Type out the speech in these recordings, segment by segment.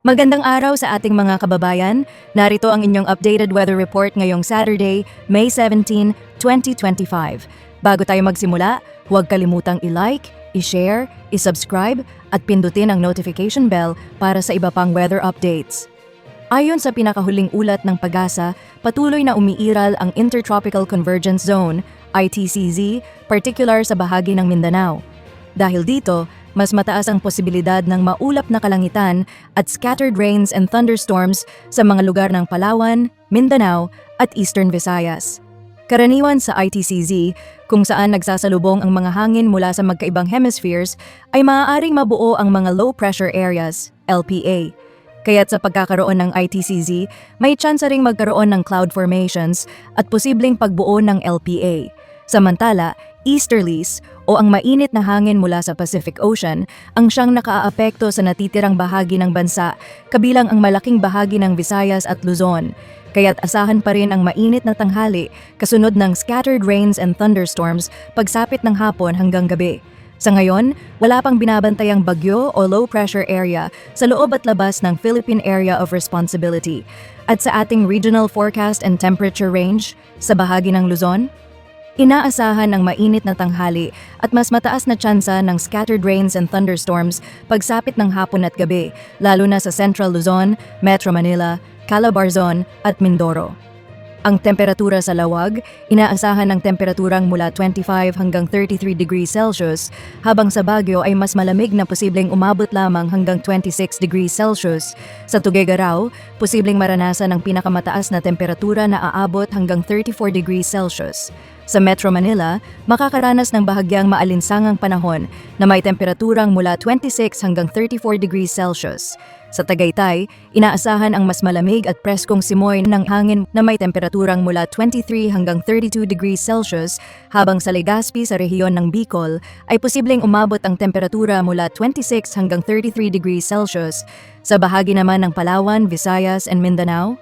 Magandang araw sa ating mga kababayan. Narito ang inyong updated weather report ngayong Saturday, May 17, 2025. Bago tayo magsimula, huwag kalimutang i-like, i-share, i-subscribe at pindutin ang notification bell para sa iba pang weather updates. Ayon sa pinakahuling ulat ng pag-asa, patuloy na umiiral ang Intertropical Convergence Zone, ITCZ, particular sa bahagi ng Mindanao. Dahil dito, mas mataas ang posibilidad ng maulap na kalangitan at scattered rains and thunderstorms sa mga lugar ng Palawan, Mindanao at Eastern Visayas. Karaniwan sa ITCZ, kung saan nagsasalubong ang mga hangin mula sa magkaibang hemispheres, ay maaaring mabuo ang mga low pressure areas, LPA. Kaya't sa pagkakaroon ng ITCZ, may tsansa ring magkaroon ng cloud formations at posibleng pagbuo ng LPA. Samantala, easterlies o ang mainit na hangin mula sa Pacific Ocean ang siyang nakaaapekto sa natitirang bahagi ng bansa, kabilang ang malaking bahagi ng Visayas at Luzon. Kaya't asahan pa rin ang mainit na tanghali kasunod ng scattered rains and thunderstorms pagsapit ng hapon hanggang gabi. Sa ngayon, wala pang binabantayang bagyo o low pressure area sa loob at labas ng Philippine Area of Responsibility. At sa ating regional forecast and temperature range, sa bahagi ng Luzon, Inaasahan ng mainit na tanghali at mas mataas na tsansa ng scattered rains and thunderstorms pagsapit ng hapon at gabi, lalo na sa Central Luzon, Metro Manila, Calabarzon at Mindoro. Ang temperatura sa lawag, inaasahan ng temperaturang mula 25 hanggang 33 degrees Celsius, habang sa Baguio ay mas malamig na posibleng umabot lamang hanggang 26 degrees Celsius. Sa Tuguegarao, posibleng maranasan ang pinakamataas na temperatura na aabot hanggang 34 degrees Celsius. Sa Metro Manila, makakaranas ng bahagyang maalinsangang panahon na may temperaturang mula 26 hanggang 34 degrees Celsius. Sa Tagaytay, inaasahan ang mas malamig at preskong simoy ng hangin na may temperaturang mula 23 hanggang 32 degrees Celsius, habang sa Legazpi sa rehiyon ng Bicol ay posibleng umabot ang temperatura mula 26 hanggang 33 degrees Celsius. Sa bahagi naman ng Palawan, Visayas and Mindanao,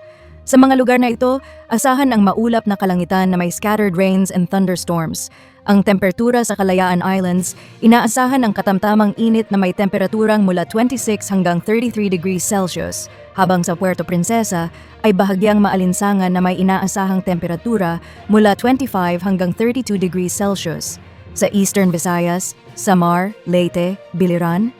sa mga lugar na ito, asahan ang maulap na kalangitan na may scattered rains and thunderstorms. Ang temperatura sa Kalayaan Islands, inaasahan ang katamtamang init na may temperaturang mula 26 hanggang 33 degrees Celsius, habang sa Puerto Princesa ay bahagyang maalinsangan na may inaasahang temperatura mula 25 hanggang 32 degrees Celsius. Sa Eastern Visayas, Samar, Leyte, Biliran,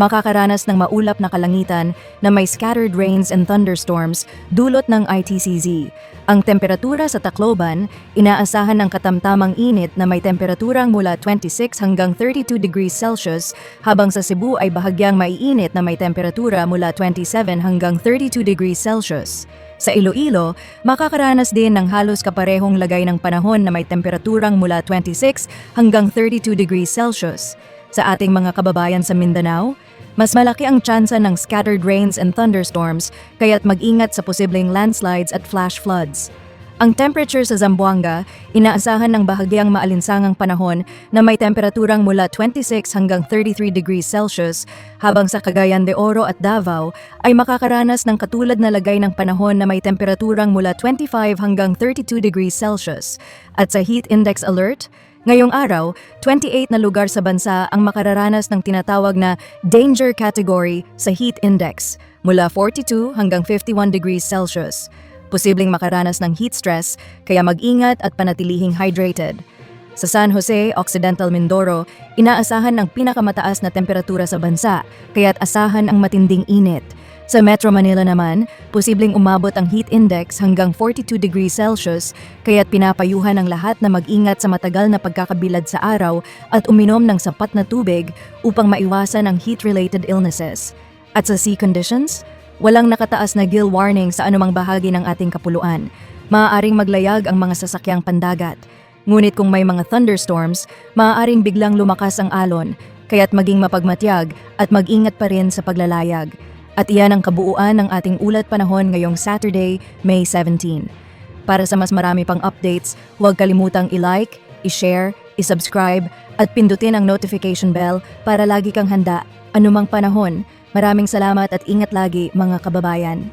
makakaranas ng maulap na kalangitan na may scattered rains and thunderstorms dulot ng ITCZ. Ang temperatura sa Tacloban, inaasahan ng katamtamang init na may temperaturang mula 26 hanggang 32 degrees Celsius, habang sa Cebu ay bahagyang maiinit na may temperatura mula 27 hanggang 32 degrees Celsius. Sa Iloilo, makakaranas din ng halos kaparehong lagay ng panahon na may temperaturang mula 26 hanggang 32 degrees Celsius. Sa ating mga kababayan sa Mindanao, mas malaki ang tsansa ng scattered rains and thunderstorms kaya't mag-ingat sa posibleng landslides at flash floods. Ang temperature sa Zamboanga, inaasahan ng bahagyang maalinsangang panahon na may temperaturang mula 26 hanggang 33 degrees Celsius, habang sa Cagayan de Oro at Davao ay makakaranas ng katulad na lagay ng panahon na may temperaturang mula 25 hanggang 32 degrees Celsius. At sa heat index alert, Ngayong araw, 28 na lugar sa bansa ang makararanas ng tinatawag na danger category sa heat index mula 42 hanggang 51 degrees Celsius. Posibleng makaranas ng heat stress kaya mag-ingat at panatilihing hydrated. Sa San Jose, Occidental Mindoro, inaasahan ng pinakamataas na temperatura sa bansa kaya't asahan ang matinding init. Sa Metro Manila naman, posibleng umabot ang heat index hanggang 42 degrees Celsius kaya't pinapayuhan ng lahat na mag-ingat sa matagal na pagkakabilad sa araw at uminom ng sapat na tubig upang maiwasan ang heat-related illnesses. At sa sea conditions, walang nakataas na gill warning sa anumang bahagi ng ating kapuluan. Maaaring maglayag ang mga sasakyang pandagat. Ngunit kung may mga thunderstorms, maaaring biglang lumakas ang alon, kaya't maging mapagmatyag at mag-ingat pa rin sa paglalayag. At iyan ang kabuuan ng ating ulat panahon ngayong Saturday, May 17. Para sa mas marami pang updates, huwag kalimutang i-like, i-share, i-subscribe at pindutin ang notification bell para lagi kang handa anumang panahon. Maraming salamat at ingat lagi mga kababayan.